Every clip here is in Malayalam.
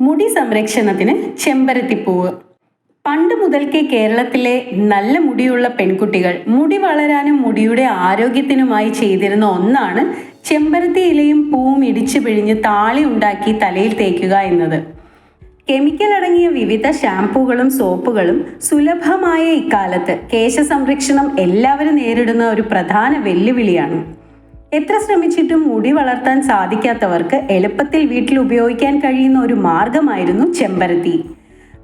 മുടി സംരക്ഷണത്തിന് ചെമ്പരത്തിപ്പൂവ്. പണ്ട് മുതൽക്കേ കേരളത്തിലെ നല്ല മുടിയുള്ള പെൺകുട്ടികൾ മുടി വളരാനും മുടിയുടെ ആരോഗ്യത്തിനുമായി ചെയ്തിരുന്ന ഒന്നാണ് ചെമ്പരത്തി ഇലയും പൂവും ഇടിച്ചു പിഴിഞ്ഞ് താളി ഉണ്ടാക്കി തലയിൽ തേക്കുക എന്നത്. കെമിക്കൽ അടങ്ങിയ വിവിധ ഷാംപൂകളും സോപ്പുകളും സുലഭമായ ഇക്കാലത്ത് കേശ സംരക്ഷണം എല്ലാവരും നേരിടുന്ന ഒരു പ്രധാന വെല്ലുവിളിയാണ്. എത്ര ശ്രമിച്ചിട്ടും മുടി വളർത്താൻ സാധിക്കാത്തവർക്ക് എളുപ്പത്തിൽ വീട്ടിൽ ഉപയോഗിക്കാൻ കഴിയുന്ന ഒരു മാർഗമായിരുന്നു ചെമ്പരത്തി.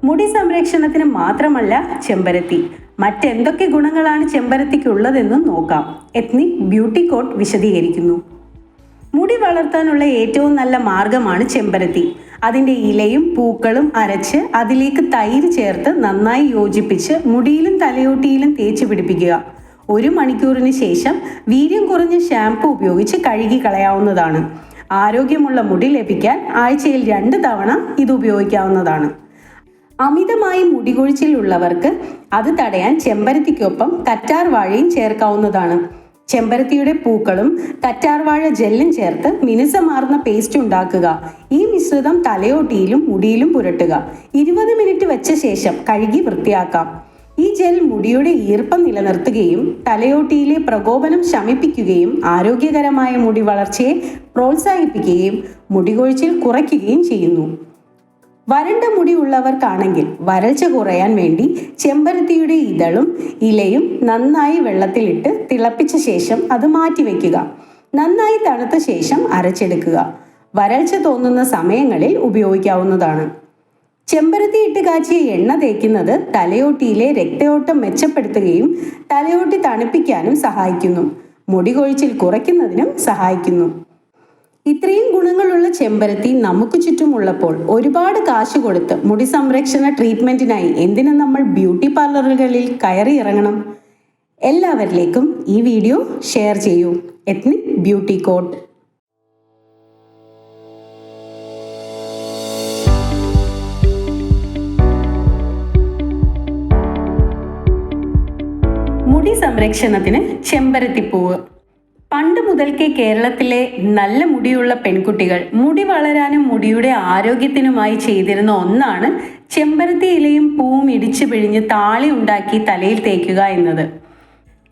മുടി സംരക്ഷണത്തിന് മാത്രമല്ല ചെമ്പരത്തി. മറ്റെന്തൊക്കെ ഗുണങ്ങളാണ് ചെമ്പരത്തിക്കുള്ളതെന്നും നോക്കാം. എത്നിക് ബ്യൂട്ടി കോട്ട് വിശദീകരിക്കുന്നു. മുടി വളർത്താനുള്ള ഏറ്റവും നല്ല മാർഗമാണ് ചെമ്പരത്തി. അതിന്റെ ഇലയും പൂക്കളും അരച്ച് അതിലേക്ക് തൈര് ചേർത്ത് നന്നായി യോജിപ്പിച്ച് മുടിയിലും തലയോട്ടിയിലും തേച്ച് പിടിപ്പിക്കുക. ഒരു മണിക്കൂറിന് ശേഷം വീര്യം കുറഞ്ഞ ഷാംപൂ ഉപയോഗിച്ച് കഴുകി കളയാവുന്നതാണ് ആരോഗ്യമുള്ള മുടി ലഭിക്കാൻ ആഴ്ചയിൽ രണ്ട് തവണ ഇത് ഉപയോഗിക്കാവുന്നതാണ്. അമിതമായി മുടികൊഴിച്ചിലുള്ളവർക്ക് അത് തടയാൻ ചെമ്പരത്തിക്കൊപ്പം കറ്റാർ വാഴയും ചേർക്കാവുന്നതാണ്. ചെമ്പരത്തിയുടെ പൂക്കളും കറ്റാർവാഴ ജെല്ലും ചേർത്ത് മിനുസമാർന്ന പേസ്റ്റ് ഉണ്ടാക്കുക. ഈ മിശ്രിതം തലയോട്ടിയിലും മുടിയിലും പുരട്ടുക. ഇരുപത് മിനിറ്റ് വെച്ച ശേഷം കഴുകി വൃത്തിയാക്കാം. ഈ ജെൽ മുടിയുടെ ഈർപ്പം നിലനിർത്തുകയും തലയോട്ടിയിലെ പ്രകോപനം ശമിപ്പിക്കുകയും ആരോഗ്യകരമായ മുടി വളർച്ചയെ പ്രോത്സാഹിപ്പിക്കുകയും മുടികൊഴിച്ചിൽ കുറയ്ക്കുകയും ചെയ്യുന്നു. വരണ്ട മുടി ഉള്ളവർക്കാണെങ്കിൽ വരൾച്ച കുറയാൻ വേണ്ടി ചെമ്പരത്തിയുടെ ഇതളും ഇലയും നന്നായി വെള്ളത്തിലിട്ട് തിളപ്പിച്ച ശേഷം അത് മാറ്റിവെക്കുക. നന്നായി തണുത്ത ശേഷം അരച്ചെടുക്കുക. വരൾച്ച തോന്നുന്ന സമയങ്ങളിൽ ഉപയോഗിക്കാവുന്നതാണ്. ചെമ്പരത്തി ഇട്ട് കാച്ചിയ എണ്ണ തേക്കുന്നത് തലയോട്ടിയിലെ രക്തയോട്ടം മെച്ചപ്പെടുത്തുകയും തലയോട്ടി തണുപ്പിക്കാനും സഹായിക്കുന്നു. മുടി കൊഴിച്ചിൽ കുറയ്ക്കുന്നതിനും സഹായിക്കുന്നു. ഇത്രയും ഗുണങ്ങളുള്ള ചെമ്പരത്തി നമുക്ക് ചുറ്റുമുള്ളപ്പോൾ ഒരുപാട് കാശ് കൊടുത്ത് മുടി സംരക്ഷണ ട്രീറ്റ്മെന്റിനായി എന്തിനു നമ്മൾ ബ്യൂട്ടി പാർലറുകളിൽ കയറി ഇറങ്ങണം എല്ലാവരിലേക്കും ഈ വീഡിയോ ഷെയർ ചെയ്യൂ. എത്നിക് ബ്യൂട്ടി കോഡ് സംരക്ഷണത്തിന് ചെമ്പരത്തിപ്പൂവ്. പണ്ട് മുതൽക്കേ കേരളത്തിലെ നല്ല മുടിയുള്ള പെൺകുട്ടികൾ മുടി വളരാനും മുടിയുടെ ആരോഗ്യത്തിനുമായി ചെയ്തിരുന്ന ഒന്നാണ് ചെമ്പരത്തി ഇലയും പൂവും ഇടിച്ചു പിഴിഞ്ഞ് താളി ഉണ്ടാക്കി തലയിൽ തേക്കുക എന്നത്.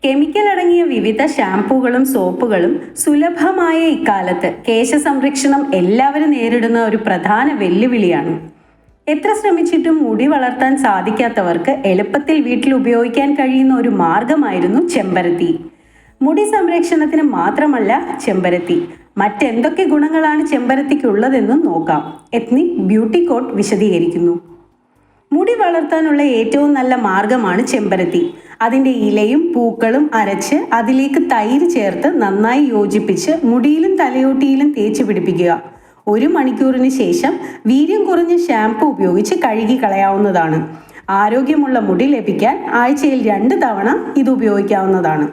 കെമിക്കൽ അടങ്ങിയ വിവിധ ഷാംപൂകളും സോപ്പുകളും സുലഭമായ ഇക്കാലത്ത് കേശ സംരക്ഷണം എല്ലാവരും നേരിടുന്ന ഒരു പ്രധാന വെല്ലുവിളിയാണ്. എത്ര ശ്രമിച്ചിട്ടും മുടി വളർത്താൻ സാധിക്കാത്തവർക്ക് എളുപ്പത്തിൽ വീട്ടിൽ ഉപയോഗിക്കാൻ കഴിയുന്ന ഒരു മാർഗമായിരുന്നു ചെമ്പരത്തി. മുടി സംരക്ഷണത്തിന് മാത്രമല്ല ചെമ്പരത്തി. മറ്റെന്തൊക്കെ ഗുണങ്ങളാണ് ചെമ്പരത്തിക്കുള്ളതെന്നും നോക്കാം. എത്നിക് ബ്യൂട്ടി കോട്ട് വിശദീകരിക്കുന്നു. മുടി വളർത്താനുള്ള ഏറ്റവും നല്ല മാർഗമാണ് ചെമ്പരത്തി. അതിന്റെ ഇലയും പൂക്കളും അരച്ച് അതിലേക്ക് തൈര് ചേർത്ത് നന്നായി യോജിപ്പിച്ച് മുടിയിലും തലയോട്ടിയിലും തേച്ച് പിടിപ്പിക്കുക. ഒരു മണിക്കൂറിന് ശേഷം വീര്യം കുറഞ്ഞ ഷാംപൂ ഉപയോഗിച്ച് കഴുകി കളയാവുന്നതാണ് ആരോഗ്യമുള്ള മുടി ലഭിക്കാൻ ആഴ്ചയിൽ രണ്ട് തവണ ഇത് ഉപയോഗിക്കാവുന്നതാണ്.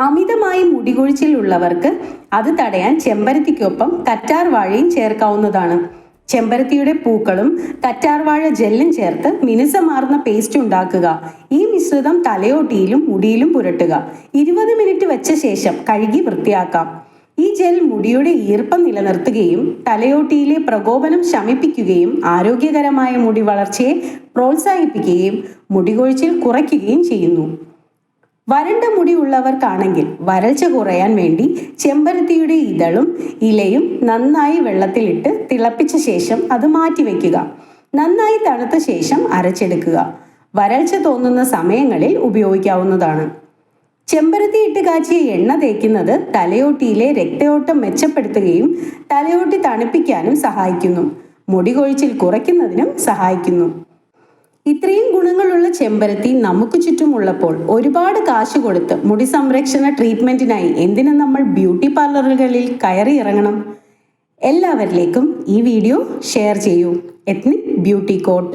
അമിതമായി മുടികൊഴിച്ചിലുള്ളവർക്ക് അത് തടയാൻ ചെമ്പരത്തിക്കൊപ്പം കറ്റാർ വാഴയും ചേർക്കാവുന്നതാണ്. ചെമ്പരത്തിയുടെ പൂക്കളും കറ്റാർവാഴ ജെല്ലും ചേർത്ത് മിനുസമാർന്ന പേസ്റ്റ് ഉണ്ടാക്കുക. ഈ മിശ്രിതം തലയോട്ടിയിലും മുടിയിലും പുരട്ടുക. ഇരുപത് മിനിറ്റ് വെച്ച ശേഷം കഴുകി വൃത്തിയാക്കാം. ഈ ജെൽ മുടിയുടെ ഈർപ്പം നിലനിർത്തുകയും തലയോട്ടിയിലെ പ്രകോപനം ശമിപ്പിക്കുകയും ആരോഗ്യകരമായ മുടി വളർച്ചയെ പ്രോത്സാഹിപ്പിക്കുകയും മുടികൊഴിച്ചിൽ കുറയ്ക്കുകയും ചെയ്യുന്നു. വരണ്ട മുടി ഉള്ളവർക്കാണെങ്കിൽ വരൾച്ച കുറയാൻ വേണ്ടി ചെമ്പരത്തിയുടെ ഇതളും ഇലയും നന്നായി വെള്ളത്തിലിട്ട് തിളപ്പിച്ച ശേഷം അത് മാറ്റിവെക്കുക നന്നായി തണുത്ത ശേഷം അരച്ചെടുക്കുക. വരൾച്ച തോന്നുന്ന സമയങ്ങളിൽ ഉപയോഗിക്കാവുന്നതാണ്. ചെമ്പരത്തി ഇട്ട് കാച്ചിയ എണ്ണ തേക്കുന്നത് തലയോട്ടിയിലെ രക്തയോട്ടം മെച്ചപ്പെടുത്തുകയും തലയോട്ടി തണുപ്പിക്കാനും സഹായിക്കുന്നു. മുടി കൊഴിച്ചിൽ കുറയ്ക്കുന്നതിനും സഹായിക്കുന്നു. ഇത്രയും ഗുണങ്ങളുള്ള ചെമ്പരത്തി നമുക്ക് ചുറ്റുമുള്ളപ്പോൾ ഒരുപാട് കാശ് കൊടുത്ത് മുടി സംരക്ഷണ ട്രീറ്റ്മെന്റിനായി എന്തിനു നമ്മൾ ബ്യൂട്ടി പാർലറുകളിൽ കയറി ഇറങ്ങണം? എല്ലാവരിലേക്കും ഈ വീഡിയോ ഷെയർ ചെയ്യൂ. Ethnic beauty code